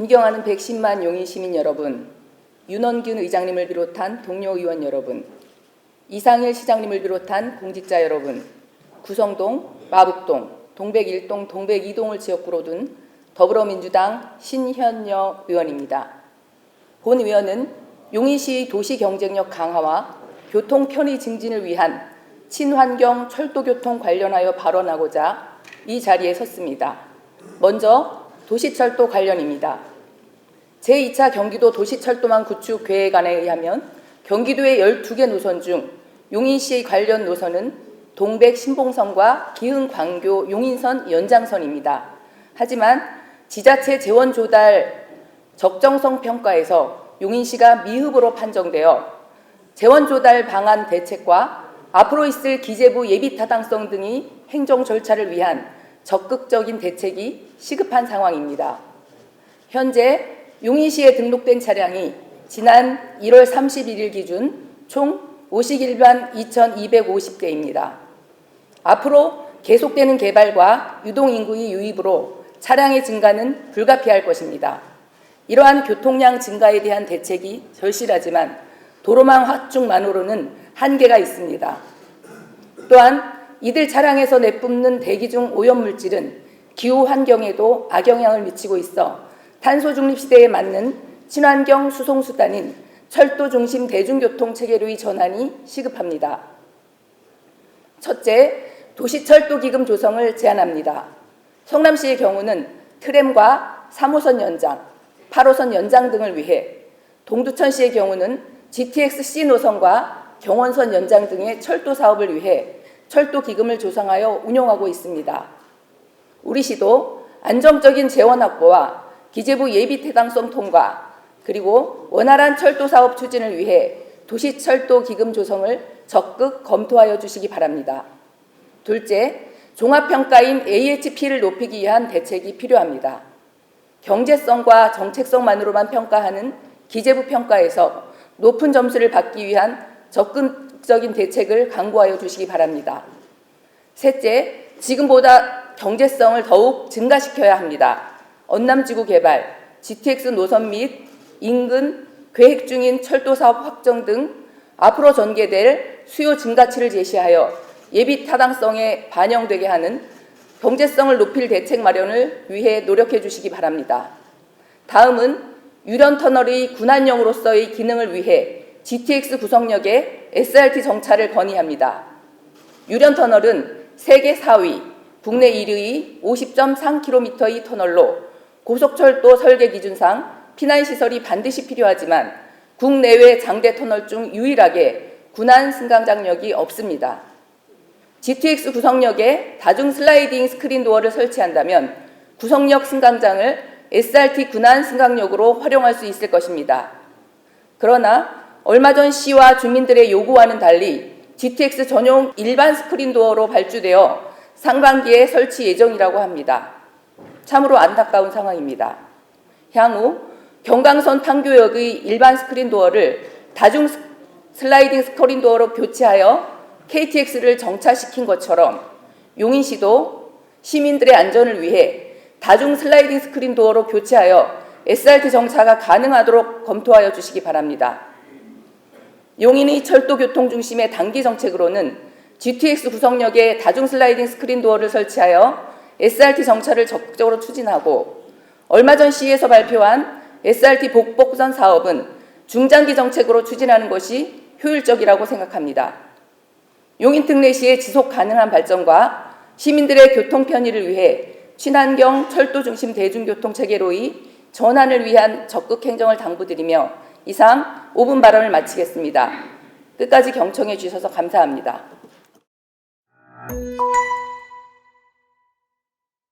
존경하는 110만 용인 시민 여러분, 윤원균 의장님을 비롯한 동료 의원 여러분, 이상일 시장님을 비롯한 공직자 여러분, 구성동, 마북동, 동백 1동, 동백 2동을 지역구로 둔 더불어민주당 신현여 의원입니다. 본 의원은 용인시 도시 경쟁력 강화와 교통 편의 증진을 위한 친환경 철도교통 관련하여 발언하고자 이 자리에 섰습니다. 먼저 도시철도 관련입니다. 제2차 경기도 도시철도망 구축 계획안에 의하면 경기도의 12개 노선 중 용인시의 관련 노선은 동백 신봉선과 기흥 광교 용인선 연장선입니다. 하지만 지자체 재원 조달 적정성 평가에서 용인시가 미흡으로 판정되어 재원 조달 방안 대책과 앞으로 있을 기재부 예비 타당성 등의 행정 절차를 위한 적극적인 대책이 시급한 상황입니다. 현재 용인시에 등록된 차량이 지난 1월 31일 기준 총 51만 2,250대입니다. 앞으로 계속되는 개발과 유동인구의 유입으로 차량의 증가는 불가피할 것입니다. 이러한 교통량 증가에 대한 대책이 절실하지만 도로망 확충만으로는 한계가 있습니다. 또한 이들 차량에서 내뿜는 대기 중 오염물질은 기후 환경에도 악영향을 미치고 있어 탄소 중립 시대에 맞는 친환경 수송 수단인 철도 중심 대중교통 체계로의 전환이 시급합니다. 첫째, 도시철도 기금 조성을 제안합니다. 성남시의 경우는 트램과 3호선 연장, 8호선 연장 등을 위해 동두천시의 경우는 GTX-C 노선과 경원선 연장 등의 철도 사업을 위해 철도 기금을 조성하여 운영하고 있습니다. 우리 시도 안정적인 재원 확보와 기재부 예비 태당성 통과 그리고 원활한 철도 사업 추진을 위해 도시철도 기금 조성을 적극 검토하여 주시기 바랍니다. 둘째, 종합평가인 AHP를 높이기 위한 대책이 필요합니다. 경제성과 정책성만으로만 평가하는 기재부 평가에서 높은 점수를 받기 위한 적극적인 대책을 강구하여 주시기 바랍니다. 셋째, 지금보다 경제성을 더욱 증가시켜야 합니다. 언남지구 개발, GTX 노선 및 인근 계획 중인 철도 사업 확정 등 앞으로 전개될 수요 증가치를 제시하여 예비 타당성에 반영되게 하는 경제성을 높일 대책 마련을 위해 노력해 주시기 바랍니다. 다음은 유련 터널의 군안용으로서의 기능을 위해 GTX 구성역에 SRT 정차를 건의합니다. 유련 터널은 세계 4위, 국내 1위의 50.3km의 터널로 고속철도 설계 기준상 피난 시설이 반드시 필요하지만 국내외 장대 터널 중 유일하게 군안 승강장역이 없습니다. GTX 구성역에 다중 슬라이딩 스크린 도어를 설치한다면 구성역 승강장을 SRT 군안 승강역으로 활용할 수 있을 것입니다. 그러나 얼마 전 시와 주민들의 요구와는 달리 GTX 전용 일반 스크린 도어로 발주되어 상반기에 설치 예정이라고 합니다. 참으로 안타까운 상황입니다. 향후 경강선 판교역의 일반 스크린 도어를 다중 슬라이딩 스크린 도어로 교체하여 KTX를 정차시킨 것처럼 용인시도 시민들의 안전을 위해 다중 슬라이딩 스크린 도어로 교체하여 SRT 정차가 가능하도록 검토하여 주시기 바랍니다. 용인의 철도 교통 중심의 단기 정책으로는 GTX 구성역에 다중 슬라이딩 스크린 도어를 설치하여 SRT 정차를 적극적으로 추진하고 얼마 전 시에서 발표한 SRT 복복선 사업은 중장기 정책으로 추진하는 것이 효율적이라고 생각합니다. 용인 특례시의 지속 가능한 발전과 시민들의 교통 편의를 위해 친환경 철도 중심 대중교통 체계로의 전환을 위한 적극 행정을 당부드리며 이상 5분 발언을 마치겠습니다. 끝까지 경청해 주셔서 감사합니다.